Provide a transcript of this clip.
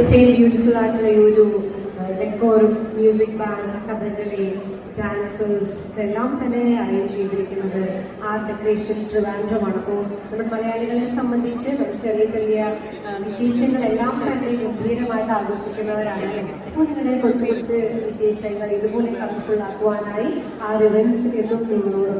ഇത്രയും ബ്യൂട്ടിഫുൾ ആയിട്ടുള്ള ഈ ഒരു ഡെക്കോറും മ്യൂസിക് ബാൻഡ് കഥകളി ഡാൻസേഴ്സ് ഇതെല്ലാം തന്നെ അറേഞ്ച് ചെയ്തിരിക്കുന്നത് ആ ഡെക്കറേഷൻ ട്രിവാൻഡ്രമാണ്. അപ്പോൾ നമ്മുടെ മലയാളികളെ സംബന്ധിച്ച് ചെറിയ ചെറിയ വിശേഷങ്ങളെല്ലാം തന്നെ ഗംഭീരമായിട്ട് ആഘോഷിക്കുന്നവരാണ്. അപ്പോൾ നിങ്ങളുടെ കൊച്ചു കൊച്ചു വിശേഷങ്ങൾ ഇതുപോലെ കളർഫുൾ ആക്കുവാനായി ആ റിവൻസ് എന്നും നിങ്ങളോട്